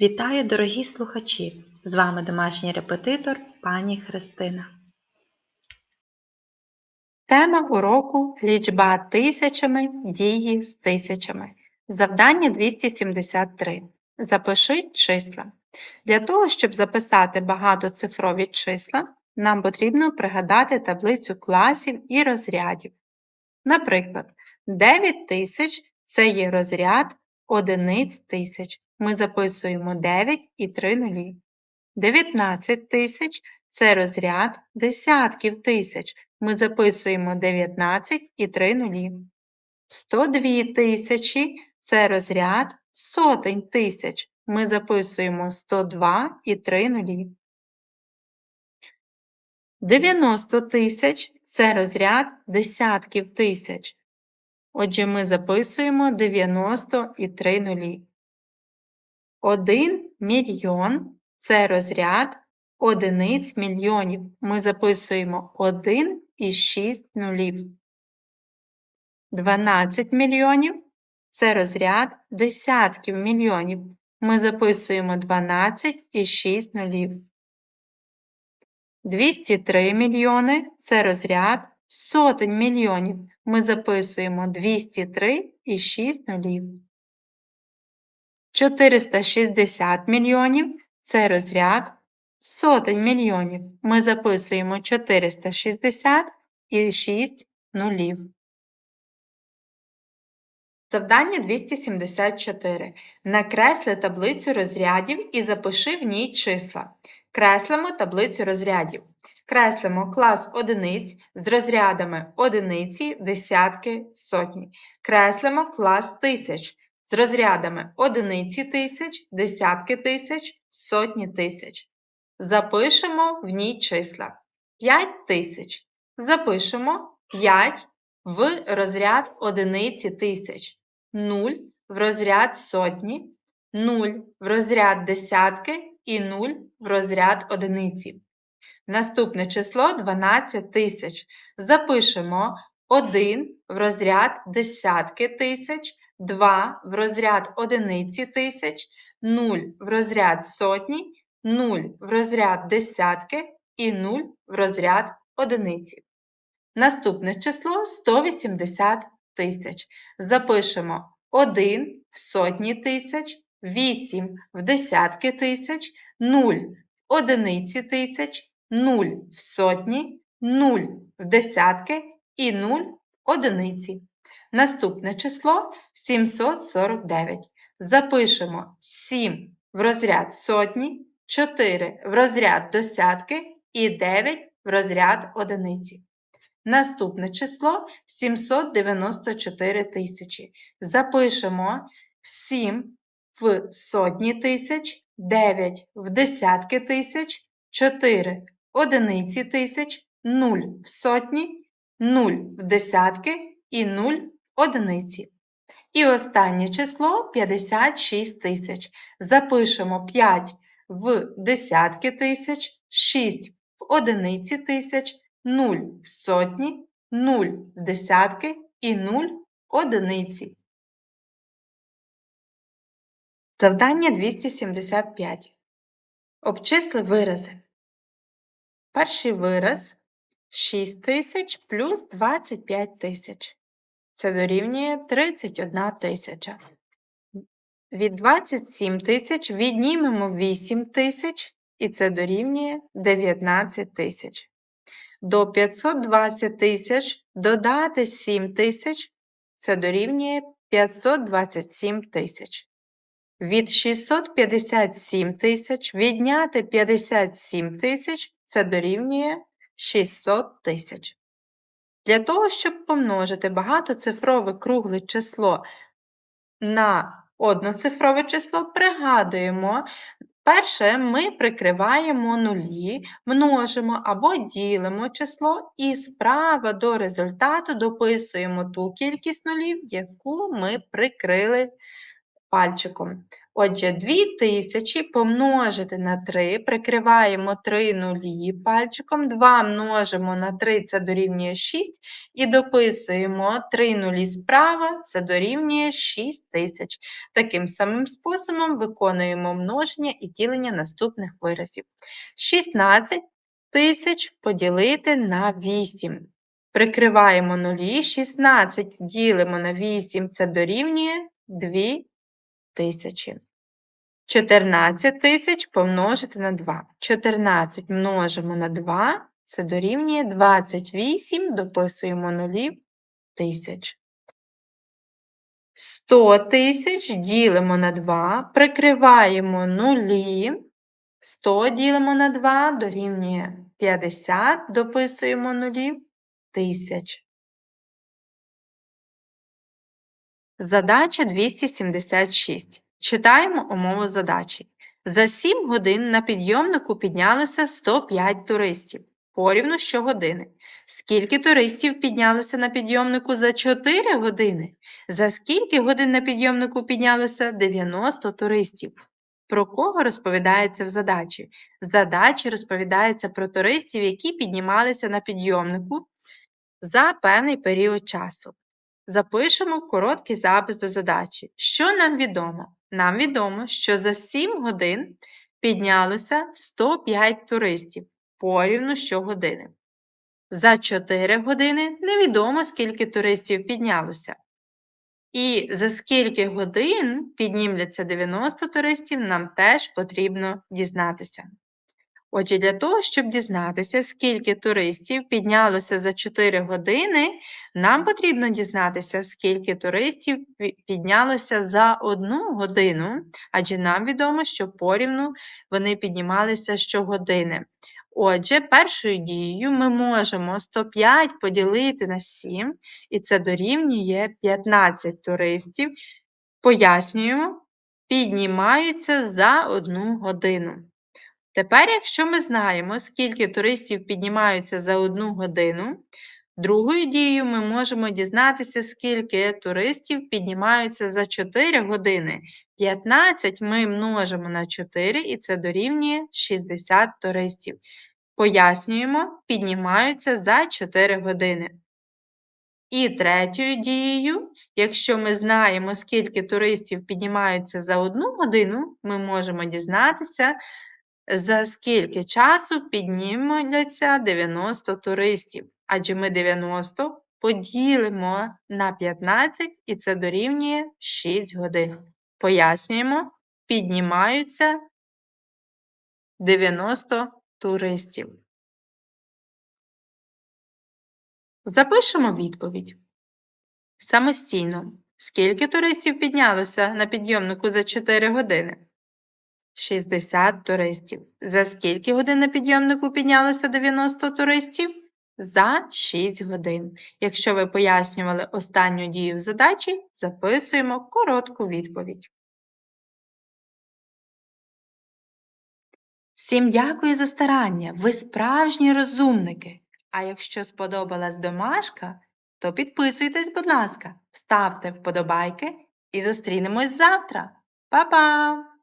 Вітаю, дорогі слухачі! З вами домашній репетитор пані Христина. Тема уроку лічба тисячами, дії з тисячами. Завдання 273. Запиши числа. Для того, щоб записати багатоцифрові числа, нам потрібно пригадати таблицю класів і розрядів. Наприклад, 9 тисяч це є розряд одиниць тисяч. Ми записуємо 9 і 3 нулі. 19 тисяч це розряд десятків тисяч. Ми записуємо 19 і 3 нулі. 102 тисячі це розряд сотень тисяч. Ми записуємо 102 і 3 нулі. 90 тисяч це розряд десятків тисяч. Отже, ми записуємо 90 і 3 нулі. 1 мільйон це розряд одиниць мільйонів. Ми записуємо 1 і 6 нулів. 12 мільйонів це розряд десятків мільйонів. Ми записуємо 12 і 6 нулів. 203 мільйони це розряд сотень мільйонів. Ми записуємо 203 і 6 нулів. 460 мільйонів це розряд сотень мільйонів. Ми записуємо 460 і 6 нулів. Завдання 274. Накресли таблицю розрядів і запиши в ній числа. Креслимо таблицю розрядів. Креслимо клас одиниць з розрядами одиниці, десятки, сотні. Креслимо клас тисяч з розрядами одиниці тисяч, десятки тисяч, сотні тисяч. Запишемо в ній числа. 5 тисяч. Запишемо 5 в розряд одиниці тисяч, 0 в розряд сотні, 0 в розряд десятки і 0 в розряд одиниці. Наступне число 12 тисяч. Запишемо 1 в розряд десятки тисяч, 2 в розряд одиниці тисяч, 0 в розряд сотні, 0 в розряд десятки і 0 в розряд одиниці. Наступне число 180 тисяч. Запишемо 1 в сотні тисяч, 8 в десятки тисяч, 0 в одиниці тисяч, 0 в сотні, 0 в десятки і 0 в одиниці. Наступне число 749. Запишемо 7 в розряд сотні, 4 в розряд десятки і 9 в розряд одиниці. Наступне число 794 тисячі. Запишемо 7 в сотні тисяч, 9 в десятки тисяч, 4 в одиниці тисяч, 0 в сотні, 0 в десятки і 0 в одиниці. І останнє число 56 тисяч. Запишемо 5 в десятки тисяч, 6 в одиниці тисяч, 0 в сотні, 0 в десятки і 0 в одиниці. Завдання 275. Обчисли вирази. Перший вираз 6 тисяч плюс 25 тисяч. Це дорівнює 31 тисяча. Від 27 тисяч віднімемо 8 тисяч, і це дорівнює 19 тисяч. До 520 тисяч додати 7 тисяч, це дорівнює 527 тисяч. Від 657 тисяч відняти 57 тисяч, це дорівнює 600 тисяч. Для того, щоб помножити багатоцифрове кругле число на одноцифрове число, пригадуємо, перше ми прикриваємо нулі, множимо або ділимо число і справа до результату дописуємо ту кількість нулів, яку ми прикрили пальчиком. Отже, 2000 помножити на 3, прикриваємо 3 нулі пальчиком, 2 множимо на 3, це дорівнює 6, і дописуємо 3 нулі справа, це дорівнює 6000. Таким самим способом виконуємо множення і ділення наступних виразів. 16 тисяч поділити на 8. Прикриваємо нулі, 16 ділимо на 8, це дорівнює 2 тисячі. 14 тисяч помножити на 2. 14 множимо на 2, це дорівнює 28, дописуємо нулі тисяч. 100 тисяч ділимо на 2, прикриваємо нулі. 100 ділимо на 2, дорівнює 50, дописуємо нулі тисяч. Задача 276. Читаємо умову задачі. За 7 годин на підйомнику піднялося 105 туристів. Порівну щогодини. Скільки туристів піднялося на підйомнику за 4 години? За скільки годин на підйомнику піднялося 90 туристів? Про кого розповідається в задачі? В задачі розповідається про туристів, які піднімалися на підйомнику за певний період часу. Запишемо короткий запис до задачі. Що нам відомо? Нам відомо, що за 7 годин піднялося 105 туристів порівну щогодини. За 4 години невідомо, скільки туристів піднялося. І за скільки годин піднімляться 90 туристів, нам теж потрібно дізнатися. Отже, для того, щоб дізнатися, скільки туристів піднялося за 4 години, нам потрібно дізнатися, скільки туристів піднялося за 1 годину, адже нам відомо, що порівну вони піднімалися щогодини. Отже, першою дією ми можемо 105 поділити на 7, і це дорівнює 15 туристів. Пояснюємо, піднімаються за 1 годину. Тепер, якщо ми знаємо, скільки туристів піднімаються за одну годину, другою дією ми можемо дізнатися, скільки туристів піднімаються за 4 години. 15 ми множимо на 4, і це дорівнює 60 туристів. Пояснюємо, піднімаються за 4 години. І третьою дією, якщо ми знаємо, скільки туристів піднімаються за одну годину, ми можемо дізнатися, за скільки часу піднімуться 90 туристів? Адже ми 90 поділимо на 15 і це дорівнює 6 годин. Пояснюємо, піднімаються 90 туристів. Запишемо відповідь. Самостійно. Скільки туристів піднялося на підйомнику за 4 години? 60 туристів. За скільки годин на підйомнику піднялося 90 туристів? За 6 годин. Якщо ви пояснювали останню дію в задачі, записуємо коротку відповідь. Всім дякую за старання! Ви справжні розумники! А якщо сподобалась домашка, то підписуйтесь, будь ласка, ставте вподобайки і зустрінемось завтра. Па-па!